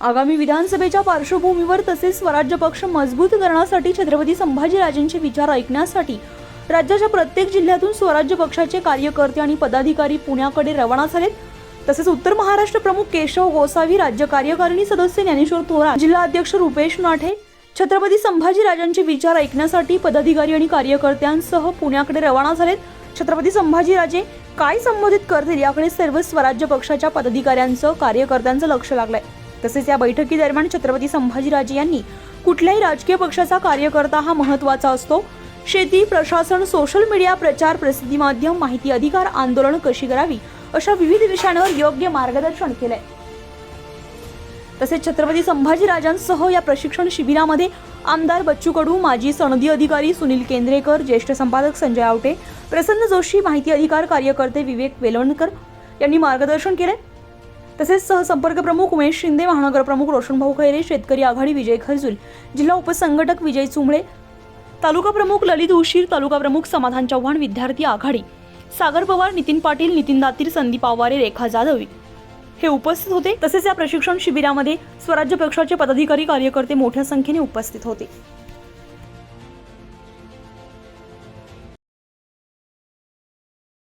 आगामी विधानसभेच्या पार्श्वभूमीवर तसेच स्वराज्य पक्ष मजबूत करण्यासाठी छत्रपती संभाजीराजेंचे विचार ऐकण्यासाठी राज्याच्या प्रत्येक जिल्ह्यातून स्वराज्य पक्षाचे कार्यकर्ते आणि पदाधिकारी पुण्याकडे रवाना झालेत. तसेच उत्तर महाराष्ट्र प्रमुख केशव गोसावी राज्य कार्यकारिणी सदस्य ज्ञानेश्वर थोरात जिल्हा अध्यक्ष रुपेश नाठे छत्रपती संभाजीराजांचे विचार ऐकण्यासाठी पदाधिकारी आणि कार्यकर्त्यांसह पुण्याकडे रवाना झालेत. छत्रपती संभाजीराजे काय संबोधित करतील याकडे सर्व स्वराज्य पक्षाच्या पदाधिकाऱ्यांचं कार्यकर्त्यांचं लक्ष लागलंय. तसेच या बैठकीदरम्यान छत्रपती संभाजीराजे यांनी कुठल्याही राजकीय पक्षाचा कार्यकर्ता हा महत्त्वाचा असतो. शेती प्रशासन सोशल मीडिया प्रचार प्रसिद्धी माध्यम माहिती अधिकार आंदोलन कशी करावी अशा विविध विषयांवर योग्य मार्गदर्शन केलंय. तसेच छत्रपती संभाजीराजांसह या प्रशिक्षण शिबिरामध्ये आमदार बच्चू कडू माजी सनदी अधिकारी सुनील केंद्रेकर ज्येष्ठ संपादक संजय आवटे प्रसन्न जोशी माहिती अधिकार कार्यकर्ते विवेक वेलवणकर यांनी मार्गदर्शन केले तसेच सहसंपर्क प्रमुख उमेश शिंदे महानगर प्रमुख रोशनभाऊ खैरे शेतकरी आघाडी विजय खरजूल जिल्हा उपसंघटक विजय चुंबळे तालुका प्रमुख ललित उशीर तालुका प्रमुख समाधान चव्हाण विद्यार्थी आघाडी सागर पवार नितीन पाटील नितीन दातीर संदीप आवारे रेखा जाधव हे उपस्थित होते. तसेच या प्रशिक्षण शिबिरामध्ये स्वराज्य पक्षाचे पदाधिकारी कार्यकर्ते मोठ्या संख्येने उपस्थित होते.